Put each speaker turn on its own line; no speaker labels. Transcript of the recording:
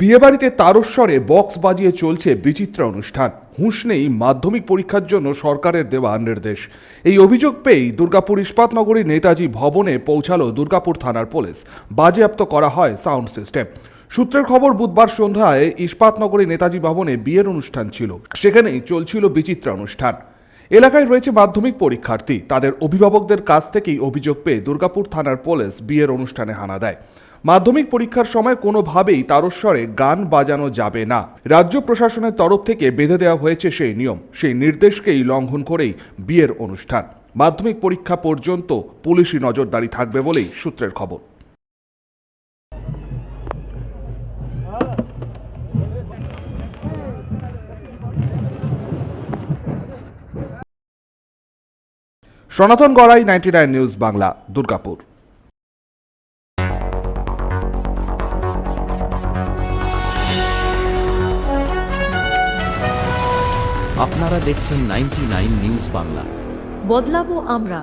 বিয়েবাড়িতে তারস্বরে বক্স বাজিয়ে চলছে বিচিত্র অনুষ্ঠান। হুঁশ নেই মাধ্যমিক পরীক্ষার জন্য সরকারের দেওয়া নির্দেশ। এই অভিযোগ পেয়েই দুর্গাপুর ইস্পাতনগরী নেতাজি ভবনে পৌঁছালো দুর্গাপুর থানার পুলিশ। বাজেয়াপ্ত করা হয় সাউন্ড সিস্টেম। সূত্রের খবর, বুধবার সন্ধ্যায় ইস্পাতনগরী নেতাজি ভবনে বিয়ের অনুষ্ঠান ছিল। সেখানেই চলছিল বিচিত্র অনুষ্ঠান। এলাকায় রয়েছে মাধ্যমিক পরীক্ষার্থী। তাদের অভিভাবকদের কাছ থেকেই অভিযোগ পেয়ে দুর্গাপুর থানার পুলিশ বিয়ের অনুষ্ঠানে হানা দেয়। মাধ্যমিক পরীক্ষার সময় কোনোভাবেই তারস্বরে গান বাজানো যাবে না। রাজ্য প্রশাসনের তরফ থেকে বেঁধে দেওয়া হয়েছে সেই নিয়ম। সেই নির্দেশকেই লঙ্ঘন করেই বিয়ের অনুষ্ঠান। মাধ্যমিক পরীক্ষা পর্যন্ত পুলিশি নজরদারি থাকবে বলেই সূত্রের খবর। Sanatan Garai ninety nine news Bangla Durgapur.
আপনারা দেখছেন নাইনটি নিউজ বাংলা।
বদলাবো আমরা।